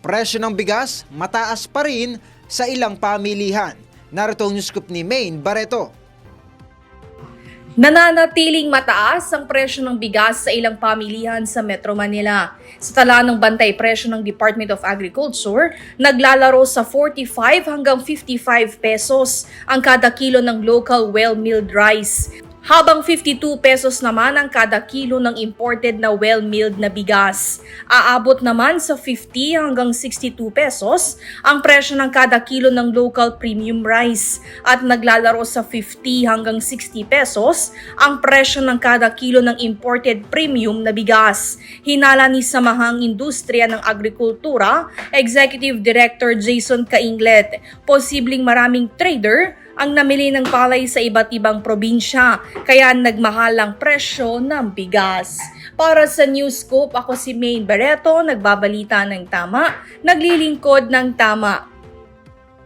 presyo ng bigas mataas pa rin sa ilang pamilihan. Narito ang news scoop ni Maine Barreto. Nananatiling mataas ang presyo ng bigas sa ilang pamilihan sa Metro Manila. Sa tala ng bantay presyo ng Department of Agriculture, naglalaro sa 45 hanggang 55 pesos ang kada kilo ng local well-milled rice. Habang 52 pesos naman ang kada kilo ng imported na well-milled na bigas. Aabot naman sa 50 hanggang 62 pesos ang presyo ng kada kilo ng local premium rice at naglalaro sa 50 hanggang 60 pesos ang presyo ng kada kilo ng imported premium na bigas. Hinala ni Samahang Industriya ng Agrikultura, Executive Director Jason Kainglet, posibleng maraming trader ang namili ng palay sa iba't ibang probinsya, kaya nagmahal ang presyo ng bigas. Para sa News Scoop, ako si Maine Barreto, nagbabalita ng tama, naglilingkod ng tama.